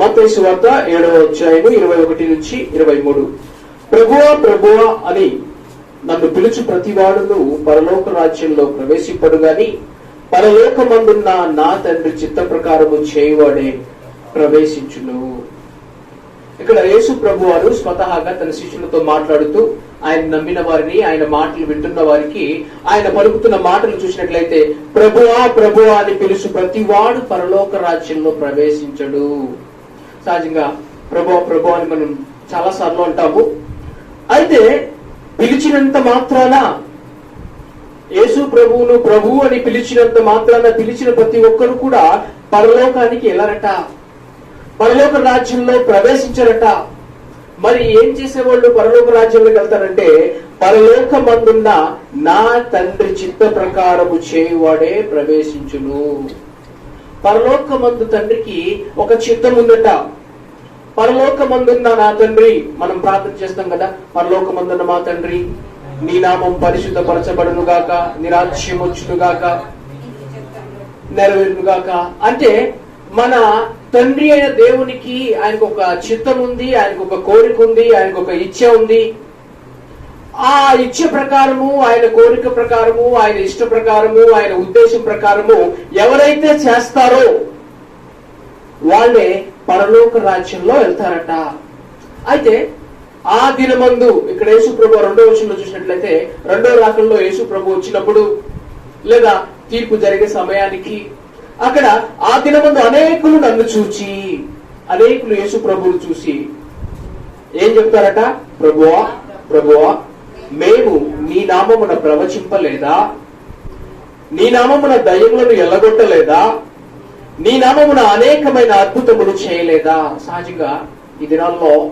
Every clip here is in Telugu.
మత్తయి వార్త ఏడవ అధ్యాయము ఇరవై ఒకటి నుంచి ఇరవై మూడు. ప్రభువా ప్రభువా అని నన్ను పిలుచు ప్రతివాడును పరలోక రాజ్యంలో ప్రవేశింపడు గాని పరలోకమందున్న నా తండ్రి చిత్త ప్రకారము చేయువాడే ప్రవేశించును. ఇక్కడ యేసు ప్రభు వారు స్వతహాగా తన శిష్యులతో మాట్లాడుతూ ఆయన నమ్మిన వారిని ఆయన మాటలు వింటున్న వారికి ఆయన పలుకుతున్న మాటలు చూసినట్లయితే ప్రభువా ప్రభువా అని పిలుచు ప్రతివాడు పరలోక రాజ్యంలో ప్రవేశించడు. సహజంగా ప్రభు ప్రభు అని మనం చాలా సార్లు అంటాము. అయితే పిలిచినంత మాత్రాన యేసు ప్రభువును ప్రభువు అని పిలిచినంత మాత్రాన పిలిచిన ప్రతి ఒక్కరు కూడా పరలోకానికి వెళ్ళరట. పరలోక రాజ్యంలో ప్రవేశించరట. మరి ఏం చేసేవాళ్ళు పరలోక రాజ్యంలోకి వెళ్తారంటే పరలోక మందున్న నా తండ్రి చిత్త ప్రకారము చేయువాడే ప్రవేశించును. పరలోక మందు తండ్రికి ఒక చిత్తం ఉందట పరలోకమందున్న నా తండ్రి మనం ప్రార్థన చేస్తాం కదా పరలోక మందున్న మా తండ్రి నీ నామం పరిశుద్ధపరచబడును గాక నీ వచ్చును గాక నెరవేరును గాక అంటే మన తండ్రి అయిన దేవునికి ఆయనకు ఒక చిత్తం ఉంది ఆయనకు ఒక కోరిక ఉంది ఆయనకు ఒక ఇచ్చ ఉంది. ఆ ఇచ్చ ప్రకారము ఆయన కోరిక ప్రకారము ఆయన ఇష్ట ప్రకారము ఆయన ఉద్దేశం ప్రకారము ఎవరైతే చేస్తారో వాళ్ళే పరలోక రాజ్యంలో వెళ్తారట. అయితే ఆ దినమందు ఇక్కడ యేసు ప్రభు రెండో విషయంలో చూసినట్లయితే రెండో రాకంలో యేసు ప్రభు వచ్చినప్పుడు లేదా తీర్పు జరిగే సమయానికి అక్కడ ఆ దినమందు అనేకులు నన్ను చూచి అనేకులు యేసు ప్రభువును చూసి ఏం చెప్తారట? ప్రభువా ప్రభువా మేము నీ నామమున ప్రవచింపలేదా? నీ నామమున దయ్యములను ఎల్లగొట్టలేదా? నీ నామమున అనేకమైన అద్భుతములు చేయలేదా? సహజంగా ఈ దినాల్లో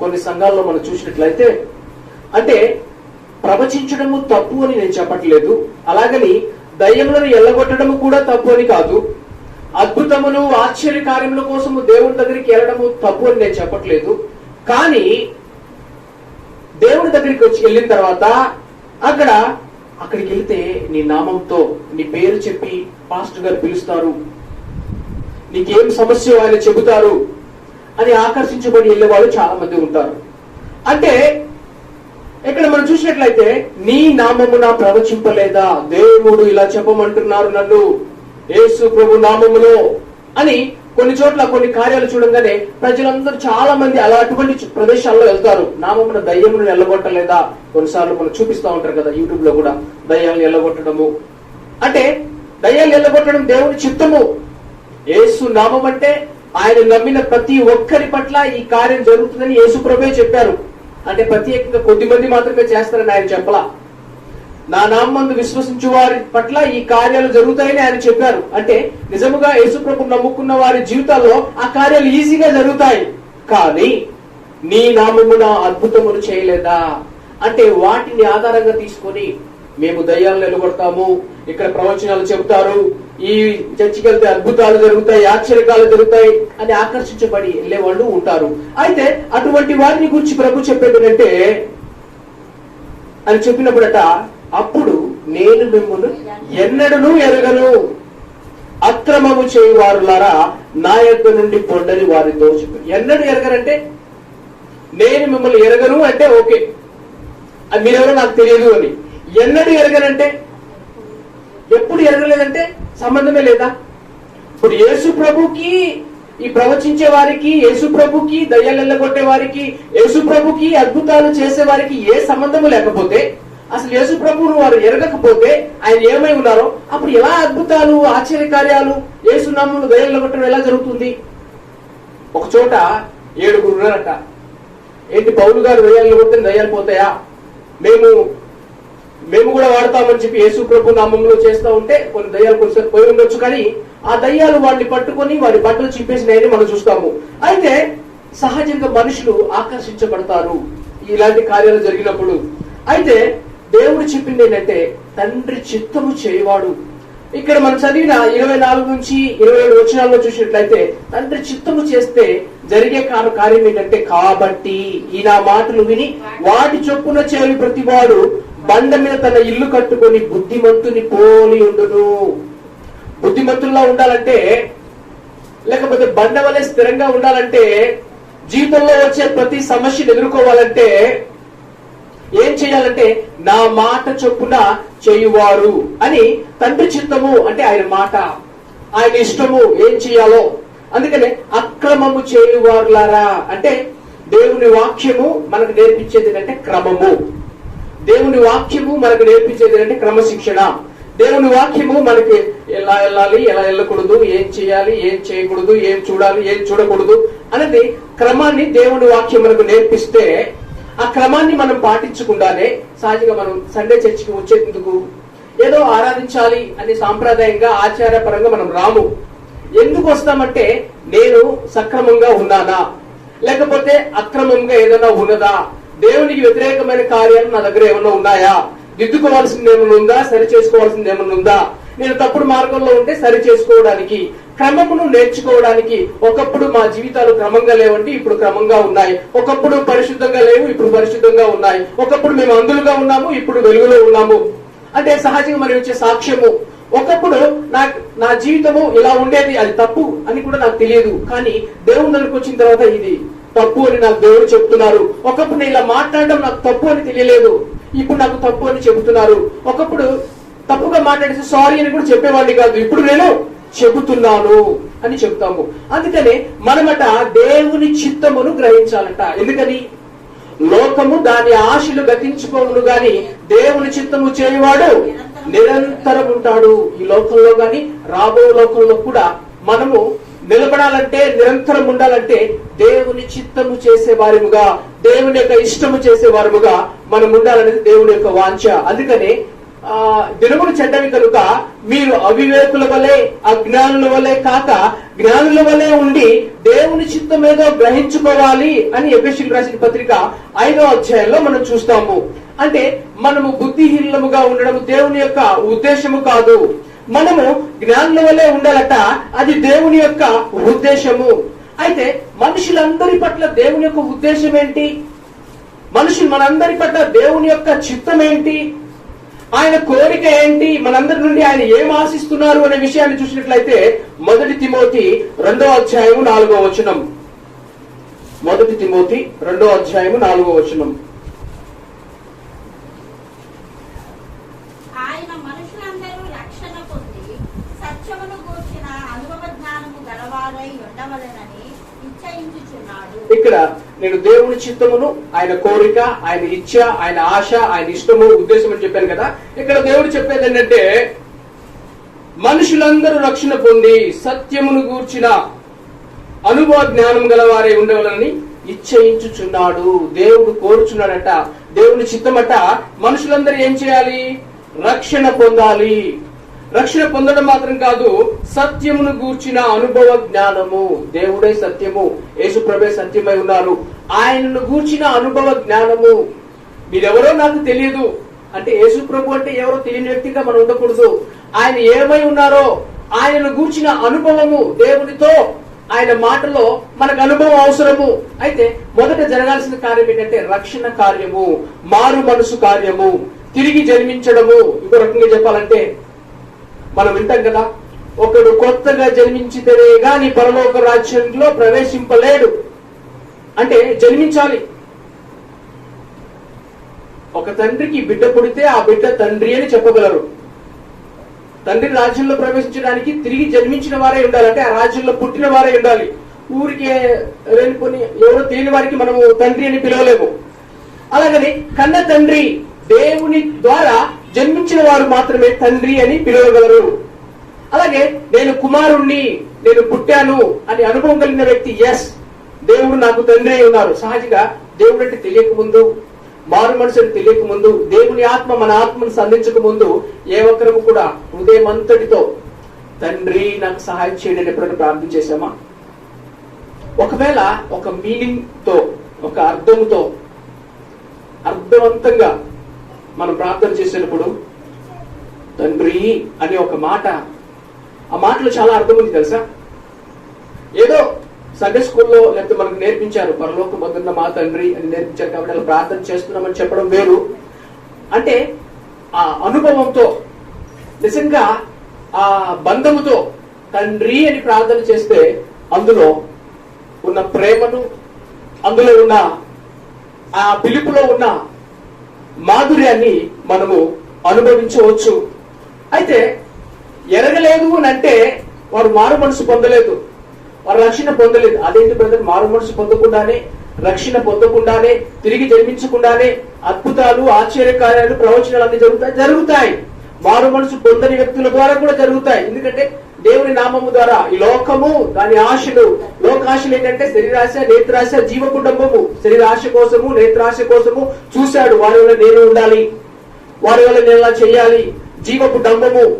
కొన్ని సంఘాల్లో మనం చూసినట్లయితే అంటే ప్రవచించడము తప్పు అని నేను చెప్పట్లేదు. అలాగని దయ్యములను ఎల్లగొట్టడము కూడా తప్పు అని కాదు. అద్భుతములు ఆశ్చర్య కార్యముల కోసము దేవుని దగ్గరికి వెళ్ళడము తప్పు అని నేను చెప్పట్లేదు. కానీ దేవుడి దగ్గరికి వచ్చి వెళ్ళిన తర్వాత అక్కడ అక్కడికి వెళ్తే నీ నామంతో నీ పేరు చెప్పి పాస్టర్ గారు పిలుస్తారు. నీకేం సమస్య ఆయన చెబుతారు అని ఆకర్షించబడి వెళ్ళే వాళ్ళు చాలా మంది ఉంటారు. అంటే ఇక్కడ మనం చూసినట్లయితే నీ నామమున ప్రవచింపలేదా? దేవుడు ఇలా చెప్పమంటున్నారు నన్ను. యేసు ప్రభు నామములో అని కొన్ని చోట్ల కొన్ని కార్యాలు చూడంగానే ప్రజలందరూ చాలా మంది అలా అటువంటి ప్రదేశాల్లో వెళ్తారు. నామమున దయ్యమును ఎల్లగొట్టలేదా? కొన్నిసార్లు మనం చూపిస్తా ఉంటారు కదా యూట్యూబ్లో కూడా దయ్యాలను ఎల్లగొట్టడము. అంటే దయ్యాలు ఎల్లగొట్టడం దేవుని చిత్తము. యేసు నామం అంటే ఆయన నమ్మిన ప్రతి ఒక్కరి పట్ల ఈ కార్యం జరుగుతుందని యేసు ప్రభే చెప్పారు. అంటే ప్రత్యేకంగా కొద్ది మంది మాత్రమే చేస్తారని ఆయన చెప్పలా. నా నామందు విశ్వసించు వారి పట్ల ఈ కార్యాలు జరుగుతాయని ఆయన చెప్పారు. అంటే నిజముగా యేసుప్రభు నమ్ముకున్న వారి జీవితాల్లో ఆ కార్యాలు ఈజీగా జరుగుతాయి. కానీ నీ నామమున అద్భుతములు చేయలేదా? అంటే వాటిని ఆధారంగా తీసుకొని మేము దయ్యాలను నిలబడతాము ఇక్కడ ప్రవచనాలు చెబుతారు ఈ చర్చికి వెళ్తే అద్భుతాలు జరుగుతాయి ఆశ్చర్యకాలు జరుగుతాయి అని ఆకర్షించబడి వెళ్ళేవాళ్ళు ఉంటారు. అయితే అటువంటి వారిని గురించి ప్రభు చెప్పేది అని చెప్పినప్పుడట అప్పుడు నేను మిమ్మల్ని ఎన్నడను ఎరగను. అక్రమము చేయువారులారా నా యొక్క నుండి పొండని వారి చెప్పారు ఎన్నడూ ఎరగరంటే నేను మిమ్మల్ని ఎరగను అంటే ఓకే. అది మీరెవరో నాకు తెలియదు అని. ఎన్నడూ ఎరగనంటే ఎప్పుడు ఎరగలేదంటే సంబంధమే లేదా? ఇప్పుడు యేసు ప్రభుకి ఈ ప్రవచించే వారికి యేసు ప్రభుకి దయ్యాలు వారికి యేసు ప్రభుకి అద్భుతాలు చేసే వారికి ఏ సంబంధము లేకపోతే అసలు యేసు ప్రభువును వారు ఎరగకపోతే ఆయన ఏమై ఉన్నారో? అప్పుడు ఎలా అద్భుతాలు ఆశ్చర్య కార్యాలు యేసు నామములు దయ్యాలు కొట్టడం ఎలా జరుగుతుంది? ఒక చోట ఏడుగురు ఉన్నారట. ఏంటి పౌలు గారు దయ్యాలు కొడితే దయ్యాలు పోతాయా? మేము మేము కూడా వాడతామని చెప్పి యేసు ప్రభు నామంలో చేస్తూ ఉంటే కొన్ని దయ్యాలు కొంచెం పోయి ఉండొచ్చు కానీ ఆ దయ్యాలు వాడిని పట్టుకొని వాడి బట్టలు చింపేసినాయని మనం చూస్తాము. అయితే సహజంగా మనుషులు ఆకర్షించబడతారు. ఇలాంటి కార్యాలు జరిగినప్పుడు. అయితే దేవుడు చెప్పింది ఏంటంటే తండ్రి చిత్తము చేయవాడు. ఇక్కడ మనం చదివిన ఇరవై నాలుగు నుంచి ఇరవై ఏడు వచనాల్లో చూసినట్లయితే తండ్రి చిత్తము చేస్తే జరిగే కార్యం ఏంటంటే కాబట్టి ఈ నా మాటలు విని వాటి చొప్పున చేయని ప్రతివాడు బండ మీద తన ఇల్లు కట్టుకొని బుద్ధిమంతుని పోలి ఉండును. బుద్ధిమంతుల్లో ఉండాలంటే లేకపోతే బండ వలె స్థిరంగా ఉండాలంటే జీవితంలో వచ్చే ప్రతి సమస్యను ఎదుర్కోవాలంటే ఏం చేయాలంటే నా మాట చొప్పున చేయువారు అని తండ్రి చిత్తము అంటే ఆయన మాట. ఆయన ఇష్టము ఏం చేయాలో. అందుకనే అక్రమము చేయువారులారా అంటే దేవుని వాక్యము మనకు నేర్పించేది ఏంటంటే క్రమము. దేవుని వాక్యము మనకు నేర్పించేది ఏంటంటే క్రమశిక్షణ. దేవుని వాక్యము మనకి ఎలా వెళ్ళాలి ఎలా వెళ్ళకూడదు ఏం చేయాలి ఏం చేయకూడదు ఏం చూడాలి ఏం చూడకూడదు అనేది క్రమాన్ని దేవుని వాక్యం మనకు నేర్పిస్తే ఆ క్రమాన్ని మనం పాటించకుండానే సహజంగా మనం సండే చర్చికి వచ్చేందుకు ఏదో ఆరాధించాలి అని సాంప్రదాయంగా ఆచారపరంగా మనం రాము. ఎందుకు వస్తామంటే నేను సక్రమంగా ఉన్నానా? లేకపోతే అక్రమంగా ఏదైనా ఉన్నదా? దేవునికి వ్యతిరేకమైన కార్యాలు నా దగ్గర ఏమైనా ఉన్నాయా? దిద్దుకోవాల్సింది ఏమైనా ఉందా? సరి చేసుకోవాల్సింది ఏమైనా ఉందా? నేను తప్పుడు మార్గంలో ఉంటే సరి చేసుకోవడానికి. క్రమమును నేర్చుకోవడానికి ఒకప్పుడు మా జీవితాలు క్రమంగా లేవంటే ఇప్పుడు క్రమంగా ఉన్నాయి. ఒకప్పుడు పరిశుద్ధంగా లేవు ఇప్పుడు పరిశుద్ధంగా ఉన్నాయి. ఒకప్పుడు మేము అందులుగా ఉన్నాము ఇప్పుడు వెలుగులో ఉన్నాము. అంటే సహజంగా మరి వచ్చే సాక్ష్యము ఒకప్పుడు నా నా జీవితము ఇలా ఉండేది అది తప్పు అని కూడా నాకు తెలియదు. కానీ దేవుని దగ్గరకు వచ్చిన తర్వాత ఇది తప్పు అని నాకు దేవుడు చెప్తున్నారు. ఒకప్పుడు నేను ఇలా మాట్లాడడం నాకు తప్పు అని తెలియలేదు. ఇప్పుడు నాకు తప్పు అని చెబుతున్నారు. ఒకప్పుడు తప్పుగా మాట్లాడితే సారీ అని కూడా చెప్పేవాడిని కాదు. ఇప్పుడు నేను చెబుతున్నాను అని చెబుతాము. అందుకనే మనమట దేవుని చిత్తమును గ్రహించాలంట. ఎందుకని? లోకము దాని ఆశలు గతించుకోను గాని దేవుని చిత్తము చేయవాడు నిరంతరం ఉంటాడు. ఈ లోకంలో గాని రాబో లోకంలో కూడా మనము నిలబడాలంటే నిరంతరం ఉండాలంటే దేవుని చిత్తము చేసే వారముగా దేవుని యొక్క ఇష్టము చేసే వారముగా మనం ఉండాలనేది దేవుని యొక్క వాంఛ. అందుకనే దినములు చెడ్డవి కనుక మీరు అవివేకుల వలె అజ్ఞానుల వలె కాక జ్ఞానుల వలె ఉండి దేవుని చిత్తం ఏదో గ్రహించుకోవాలి అని ఎఫ్ఎస్సీలు రాసిన పత్రిక ఐదో అధ్యాయంలో మనం చూస్తాము. అంటే మనము బుద్ధిహీనముగా ఉండడం దేవుని యొక్క ఉద్దేశము కాదు. మనము జ్ఞానుల వలె ఉండాలట అది దేవుని యొక్క ఉద్దేశము. అయితే మనుషులందరి పట్ల దేవుని యొక్క ఉద్దేశం ఏంటి? మనుషులు మనందరి పట్ల దేవుని యొక్క చిత్తం ఏంటి? ఆయన కోరిక ఏంటి? మనందరి నుండి ఆయన ఏం ఆశిస్తున్నారు అనే విషయాన్ని చూసినట్లయితే మొదటి తిమోతి రెండో అధ్యాయము నాలుగో వచనం. మొదటి తిమోతి రెండో అధ్యాయము నాలుగో వచనం. ఆయన మనుషులందరూ రక్షణ పొంది సత్యమును గూర్చిన అనుభవ జ్ఞానము గలవారై ఉండవలనని ఇక్కడ నేను దేవుని చిత్తమును ఆయన కోరిక ఆయన ఇచ్చ ఆయన ఆశ ఆయన ఇష్టము ఉద్దేశం అని చెప్పాను కదా. ఇక్కడ దేవుడు చెప్పేది ఏంటంటే మనుషులందరూ రక్షణ పొంది సత్యమును గూర్చిన అనుభవ జ్ఞానం గలవారే ఉండవాలని ఇచ్చయించుచున్నాడు దేవుడు కోరుచున్నాడట. దేవుని చిత్తమట మనుషులందరూ ఏం చేయాలి? రక్షణ పొందాలి. రక్షణ పొందడం మాత్రం కాదు సత్యమును గూర్చిన అనుభవ జ్ఞానము. దేవుడే సత్యము యేసుప్రభే సత్యమై ఉన్నారు. ఆయనను గూర్చిన అనుభవ జ్ఞానము. మీరెవరో నాకు తెలియదు. అంటే యేసు ప్రభు అంటే ఎవరో తెలియని వ్యక్తిగా మనం ఉండకూడదు. ఆయన ఏమై ఉన్నారో ఆయనను గూర్చిన అనుభవము దేవునితో ఆయన మాటలో మనకు అనుభవం అవసరము. అయితే మొదట జరగాల్సిన కార్యం ఏంటంటే రక్షణ కార్యము మారు మనసు కార్యము తిరిగి జన్మించడము. ఇంకో రకంగా చెప్పాలంటే మనం వింటాం కదా ఒకడు కొత్తగా జన్మించితేనే గాని పరలోక రాజ్యంలో ప్రవేశింపలేడు. అంటే జన్మించాలి. ఒక తండ్రికి బిడ్డ పుడితే ఆ బిడ్డ తండ్రి అని చెప్పగలరు. తండ్రి రాజ్యంలో ప్రవేశించడానికి తిరిగి జన్మించిన వారే ఉండాలి. అంటే ఆ రాజ్యంలో పుట్టిన వారే ఉండాలి. ఊరికే లేనిపోని ఎవరో తెలియని వారికి మనము తండ్రి అని పిలవలేము. అలాగని కన్న తండ్రి దేవుని ద్వారా జన్మించిన వారు మాత్రమే తండ్రి అని పిలవగలరు. అలాగే నేను కుమారుణ్ణి నేను పుట్టాను అని అనుభవం కలిగిన వ్యక్తి ఎస్ దేవుడు నాకు తండ్రి అయి ఉన్నారు. సహజంగా దేవుడు అంటే తెలియక ముందు మారు మనసుని తెలియక ముందు దేవుని ఆత్మ మన ఆత్మను సంధించక ముందు ఏ ఒక్కరము కూడా హృదయం అంతటితో తండ్రి నాకు సహాయం చేయండి అని ఎప్పుడైనా ప్రార్థన చేశామా? ఒకవేళ ఒక మీనింగ్తో ఒక అర్థంతో అర్థవంతంగా మనం ప్రార్థన చేసినప్పుడు తండ్రి అనే ఒక మాట ఆ మాటలో చాలా అర్థం ఉంది తెలుసా? ఏదో సండే స్కూల్లో లేకపోతే మనకు నేర్పించారు పరలోక పొందున్న మా తండ్రి అని నేర్పించారు కాబట్టి అలా ప్రార్థన చేస్తున్నామని చెప్పడం వేరు. అంటే ఆ అనుభవంతో నిజంగా ఆ బంధముతో తండ్రి అని ప్రార్థన చేస్తే అందులో ఉన్న ప్రేమను అందులో ఉన్న ఆ పిలుపులో ఉన్న మాధుర్యాన్ని మనము అనుభవించవచ్చు. అయితే ఎరగలేదు అని అంటే వారు మారు మనసు పొందలేదు. వారు రక్షణ పొందలేదు. అదేంటి బ్రదర్? మారు మనసు పొందకుండానే రక్షణ పొందకుండానే తిరిగి జన్మించకుండానే అద్భుతాలు ఆశ్చర్యకార్యాలు ప్రవచనాలు అన్ని జరుగుతాయి జరుగుతాయి. మారు మనసు పొందని వ్యక్తుల ద్వారా కూడా జరుగుతాయి. ఎందుకంటే దేవుని నామము ద్వారా ఈ లోకము దాని ఆశలు లోకాశలు ఏంటంటే శరీరాశ నేత్రాశ జీవ కుటుంబము శరీరాశ కోసము నేత్రాశ కోసము చూశాడు. వారి వల్ల నేను ఉండాలి. వారి వల్ల నేను ఇలా చేయాలి జీవపు కుటుంబము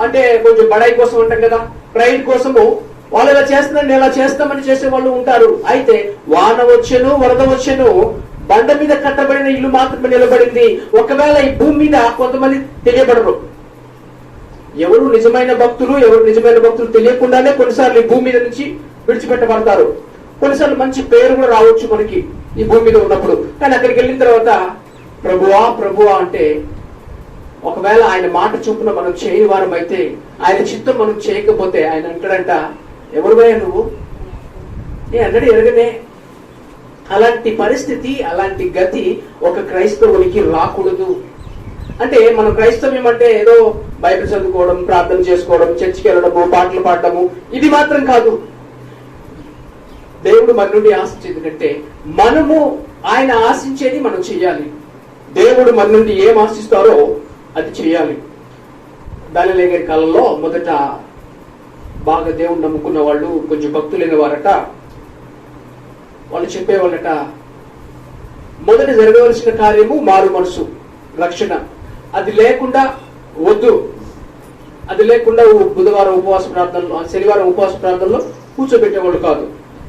అంటే కొంచెం బడాయి కోసం అంటాం కదా. ప్రైడ్ కోసము. వాళ్ళు ఇలా చేస్తున్నారు ఎలా ఇలా చేస్తామని చేసే వాళ్ళు ఉంటారు. అయితే వాన వచ్చను వరద వచ్చను బండ మీద కట్టబడిన ఇల్లు మాత్రమే నిలబడింది. ఒకవేళ ఈ భూమి మీద కొంతమంది తెలియబడరు. ఎవరు నిజమైన భక్తులు ఎవరు నిజమైన భక్తులు తెలియకుండానే కొన్నిసార్లు ఈ భూమి మీద నుంచి విడిచిపెట్టబడతారు. కొన్నిసార్లు మంచి పేరు కూడా రావచ్చు మనకి ఈ భూమి మీద ఉన్నప్పుడు. కానీ అక్కడికి వెళ్ళిన తర్వాత ప్రభువా ప్రభువా అంటే ఒకవేళ ఆయన మాట చూపున మనం చేయని వారం అయితే ఆయన చిత్తం మనం చేయకపోతే ఆయన అంటాడంట ఎవరు నువ్వు? ఏ అన్నది ఎరగనే. అలాంటి పరిస్థితి అలాంటి గతి ఒక క్రైస్తవునికి రాకూడదు. అంటే మనం క్రైస్తవ్యం అంటే ఏదో బైబిల్ చదువుకోవడం ప్రార్థన చేసుకోవడం చర్చికి వెళ్ళడము పాటలు పాడటము ఇది మాత్రం కాదు. దేవుడు మన నుండి ఆశించేది కంటే మనము ఆయన ఆశించేది మనం చెయ్యాలి దేవుడు మన నుండి ఏం ఆశిస్తారో అది చేయాలి. దానిలే గారి కాలంలో మొదట బాగా దేవుడు నమ్ముకున్న వాళ్ళు కొంచెం భక్తులైన వారట వాళ్ళు చెప్పేవాళ్ళట మొదట జరగవలసిన కార్యము మారు మనసు రక్షణ. అది లేకుండా వద్దు. అది లేకుండా బుధవారం ఉపవాస ప్రార్థనలో శనివారం ఉపవాస ప్రార్థనలో కూర్చోబెట్టేవాళ్ళు కాదు.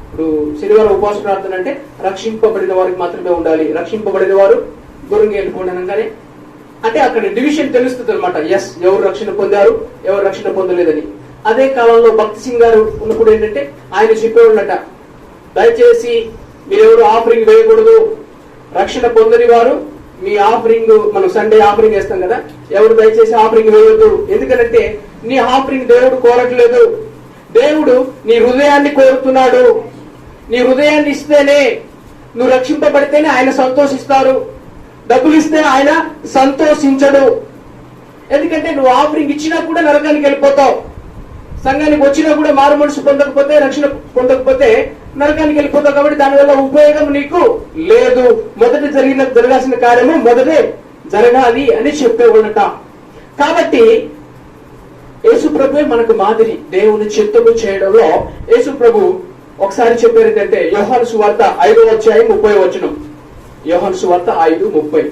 ఇప్పుడు శనివారం ఉపవాస ప్రార్థన అంటే రక్షింపబడిన వారికి మాత్రమే ఉండాలి. రక్షింపబడిన వారు దూరంగా వెళ్ళిపోండి అంటే అక్కడ డివిజన్ తెలుస్తుంది అనమాట ఎస్ ఎవరు రక్షణ పొందారు ఎవరు రక్షణ పొందలేదని. అదే కాలంలో భక్తి సింగ్ గారు ఉన్నప్పుడు ఏంటంటే ఆయన చెప్పేవాళ్ళట దయచేసి మీరెవరు ఆఫరింగ్ వేయకూడదు. రక్షణ పొందని వారు మీ ఆఫరింగ్ మనం సండే ఆఫరింగ్ వేస్తాం కదా? ఎవరు దయచేసి ఆఫరింగ్ వేయొద్దు? ఎందుకంటే నీ ఆఫరింగ్ దేవుడు కోరట్లేదు. దేవుడు నీ హృదయాన్ని కోరుతున్నాడు. నీ హృదయాన్ని ఇస్తేనే నువ్వు రక్షింపబడితేనే ఆయన సంతోషిస్తారు. డబ్బులు ఇస్తే ఆయన సంతోషించడు. ఎందుకంటే నువ్వు ఆఫరింగ్ ఇచ్చినా కూడా నరకానికి వెళ్ళిపోతావు. సంఘానికి వచ్చినా కూడా మారు మనసు పొందకపోతే రక్షణ పొందకపోతే నరకానికి వెళ్ళిపోతావు కాబట్టి దానివల్ల ఉపయోగం నీకు లేదు. మొదట జరిగిన జరగాల్సిన కార్యము మొదటే జరగాలి అని చెప్పేవాళ్ళట. కాబట్టి యేసు ప్రభు మనకు మాదిరి దేవుని చిత్తము చేయడంలో యేసు ప్రభు ఒకసారి చెప్పారు ఏంటంటే యోహాను సువార్త ఐదు వచ్చాయి ముప్పై వచ్చిన యోహాను సువార్త ఐదు ముప్పై.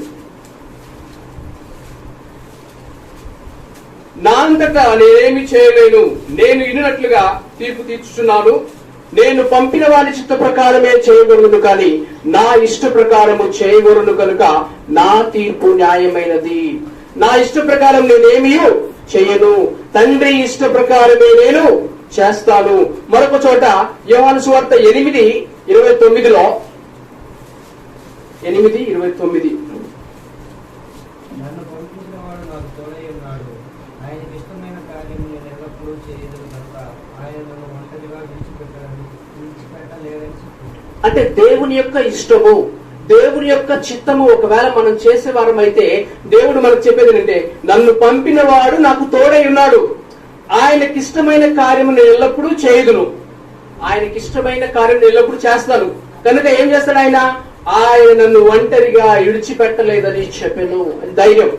నా అంతటా నేనేమి చేయలేను. నేను ఇన్నట్లుగా తీర్పు తీర్చుచున్నాను. నేను పంపిన వారి చిత్త ప్రకారమే చేయగలను కానీ నా ఇష్ట ప్రకారము చేయగలను కనుక నా తీర్పు న్యాయమైనది. నా ఇష్ట ప్రకారం నేనేమియో చేయను. తండ్రి ఇష్ట ప్రకారమే నేను చేస్తాను. మరొక చోట యోహాను సువార్త ఎనిమిది ఇరవై తొమ్మిదిలో ఎనిమిది ఇరవై తొమ్మిది నన్ను పంపించిన వాడు నాకు తోడై ఉన్నాడు ఆయనకి ఇష్టమైన కార్యం నేను ఎల్లప్పుడూ చేయదు కనుక ఆయన నన్ను ఒంటరిగా విడిచిపెట్టాలని విడిచిపెట్టలేరని చెప్పింది అంటే దేవుని యొక్క ఇష్టము దేవుని యొక్క చిత్తము ఒకవేళ మనం చేసేవారం అయితే దేవుడు మనకు చెప్పేది ఏంటంటే నన్ను పంపిన వాడు నాకు తోడై ఉన్నాడు. ఆయనకి ఇష్టమైన కార్యము నేను ఎల్లప్పుడూ చేయదును. ఆయనకి ఇష్టమైన కార్యం నేను ఎల్లప్పుడూ చేస్తాను. కనుక ఏం చేస్తాడు ఆయన? ఆయన నన్ను ఒంటరిగా ఇడిచిపెట్టలేదని చెప్పాను. అది ధైర్యం.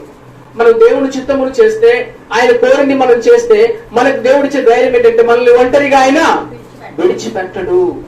మనం దేవుని చిత్తమును చేస్తే ఆయన కోరిని మనం చేస్తే మనకు దేవుడిచ్చే ధైర్యం ఏంటంటే మనల్ని ఒంటరిగా ఆయన విడిచిపెట్టడు.